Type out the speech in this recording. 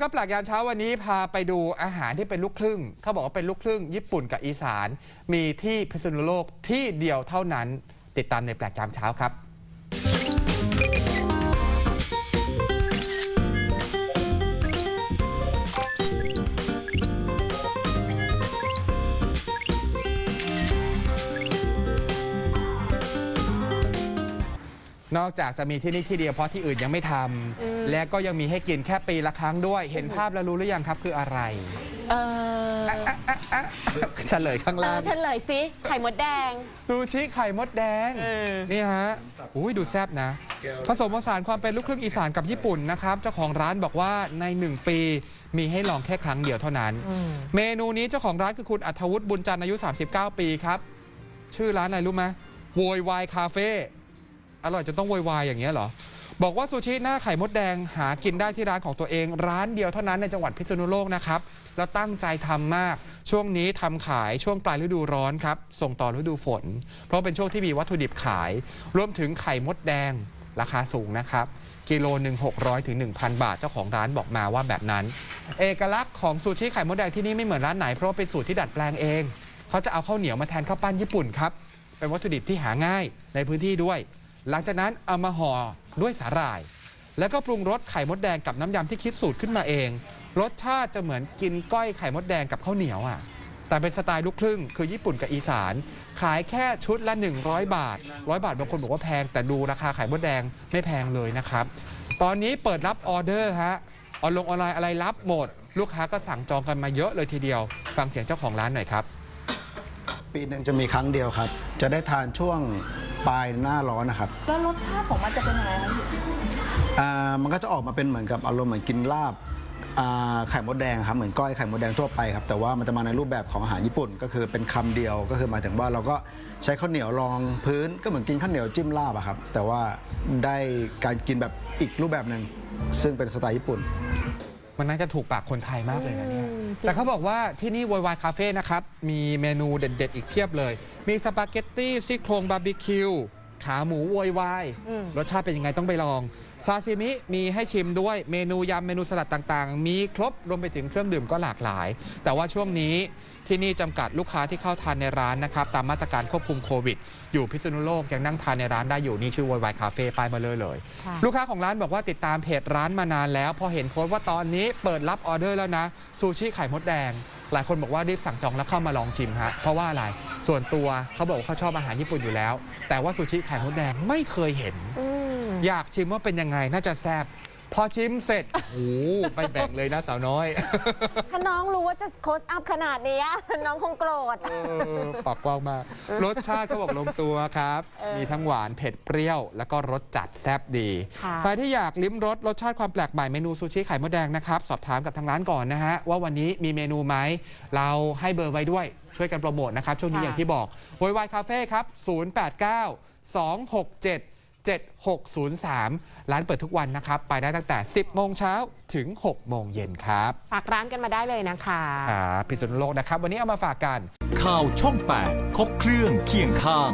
ก็แปลกยามเช้าวันนี้พาไปดูอาหารที่เป็นลูกครึ่ง เขาบอกว่าเป็นลูกครึ่ง ญี่ปุ่นกับอีสาน มีที่พิษณุโลกที่เดียวเท่านั้น ติดตามในแปลกยามเช้าครับ นอกจากจะมีที่นี่ที่เดียวเพราะที่อื่นยังไม่ทำและก็ยังมีให้กินแค่ปีละครั้งด้วย เห็นภาพแล้วรู้หรือยังครับคืออะไรเออเฉลยข้างเอล่าอง เฉลยสิไข่มดแดง ซูชิไข่มดแดง เออ นี่ฮะอุ้ยดูแซ่บนะ ผสมผสานความเป็นลูกครึ่งอีสานกับญี่ปุ่นนะครับ เจ้าของร้านบอกว่าใน 1 ปีมีให้ลองแค่ครั้งเดียวเท่านั้น เมนูนี้เจ้าของร้านคือคุณอัธวุฒิบุญจันทร์อายุ 39 ปีครับ ชื่อร้านอะไรรู้ไหมโวยวายคาเฟ่ อร่อยจนต้องโวยวายอย่างเงี้ยเหรอ บอกว่าซูชิหน้าไข่มดแดงหากินได้ที่ร้านของตัวเอง ร้านเดียวเท่านั้นในจังหวัดพิษณุโลกนะครับ แล้วตั้งใจทำมาก ช่วงนี้ทำขายช่วงปลายฤดูร้อนครับ ส่งต่อฤดูฝน เพราะเป็นช่วงที่มีวัตถุดิบขาย รวมถึงไข่มดแดงราคาสูงนะครับกิโลหนึ่ง600ถึง1,000บาทเจ้าของร้านบอกมาว่าแบบนั้น เอกลักษณ์ของซูชิไข่มดแดงที่นี่ไม่เหมือนร้านไหนเพราะเป็นสูตรที่ดัดแปลงเอง เขาจะเอาข้าวเหนียวมาแทนข้าวปั้นญี่ปุ่นครับเป็นวัตถุดิบที่หาง่ายในพื้นที่ด้วย หลังจากนั้นเอามาห่อด้วยสาหร่าย แล้วก็ปรุงรสไข่มดแดงกับน้ำยำที่คิดสูตรขึ้นมาเอง รสชาติจะเหมือนกินก้อยไข่มดแดงกับข้าวเหนียวอะ แต่เป็นสไตล์ลูกครึ่ง คือญี่ปุ่นกับอีสาน ขายแค่ชุดละ 100 บาท 100 บาทบางคนบอกว่าแพง แต่ดูราคาไข่มดแดงไม่แพงเลยนะครับ ตอนนี้เปิดรับออเดอร์ฮะ ออนลงออนไลน์อะไรรับหมด ลูกค้าก็สั่งจองกันมาเยอะเลยทีเดียว ฟังเสียงเจ้าของร้านหน่อยครับ ปีหนึ่งจะมีครั้งเดียวครับ จะได้ทานช่วง ปลายหน้าร้อนนะครับแล้วรสชาติของมันจะเป็นยังไงคะพี่อ่ามันก็จะออกมาเป็นเหมือนกับอารมณ์เหมือนกินลาบอ่าไข่มดแดงครับเหมือนก้อยไข่มดแดงทั่วไปครับแต่ว่ามันจะมาในรูปแบบของอาหารญี่ปุ่น ก็คือเป็นคำเดียวก็คือหมายถึงว่าเราก็ใช้ข้าวเหนียวรองพื้นก็เหมือนกินข้าวเหนียวจิ้มลาบอะครับแต่ว่าได้การกินแบบอีกรูปแบบหนึ่งซึ่งเป็นสไตล์ญี่ปุ่น มันน่าจะถูกปากคนไทยมากเลยนะเนี่ยอืมจริงแต่เขาบอกว่าที่นี่วอยวายคาเฟ่นะครับ มีเมนูเด็ด ๆ อีกเพียบเลย มีสปาเกตตี้ซี่โครงบาร์บีคิว ขาหมูวอยวาย อืม รสชาติเป็นยังไงต้องไปลอง ซาซิมิมีให้ชิมด้วย เมนูยำเมนูสลัดต่างๆ มีครบ รวมไปถึงเครื่องดื่มก็หลากหลาย แต่ว่าช่วงนี้ที่นี่จำกัดลูกค้าที่เข้าทานในร้านนะครับ ตามมาตรการควบคุมโควิด อยู่พิษณุโลกยังนั่งทานในร้านได้อยู่นี่ชื่อวอยวายคาเฟ่ป้ายมาเลยเลย ค่ะ ลูกค้าของร้านบอกว่าติดตามเพจร้านมานานแล้ว พอเห็นโพสต์ว่าตอนนี้เปิดรับออเดอร์แล้วนะซูชิไข่มดแดง หลายคนบอกว่ารีบสั่งจองแล้วเข้ามาลองชิมฮะเพราะว่าอะไร ส่วนตัวเขาบอกว่าเขาชอบอาหารญี่ปุ่นอยู่แล้ว แต่ว่าซูชิไข่มดแดงไม่เคยเห็น อืม อยากชิมว่าเป็นยังไงน่าจะแซ่บ พอชิมเสร็จ โอ้โหไม่แบ่งเลยนะสาวน้อย ถ้าน้องรู้ว่าจะโคสอัพขนาดเนี้ย น้องคงโกรธ เออปากกว้างมาก รสชาติก็บอกลงตัวครับ เออมีทั้งหวานเผ็ดเปรี้ยว แล้วก็รสจัดแซ่บดี ค่ะ ใครที่อยากลิ้มรสรสชาติความแปลกใหม่เมนูซูชิไข่มดแดงนะครับ สอบถามกับทางร้านก่อนนะฮะ ว่าวันนี้มีเมนูไหม เราให้เบอร์ไว้ด้วย ช่วยกันโปรโมทนะครับ ช่วงนี้ค่ะอย่างที่บอกวอยวายคาเฟ่ครับ 089 267 7603 ร้านเปิดทุกวันนะครับ ไปได้ตั้งแต่ 10 โมงเช้าถึง 6 โมงเย็นครับ ฝากร้านกันมาได้เลยนะคะครับพิษณุโลกนะครับ วันนี้เอามาฝากกัน ข่าวช่อง 8 ครบเครื่องเคียงข้าง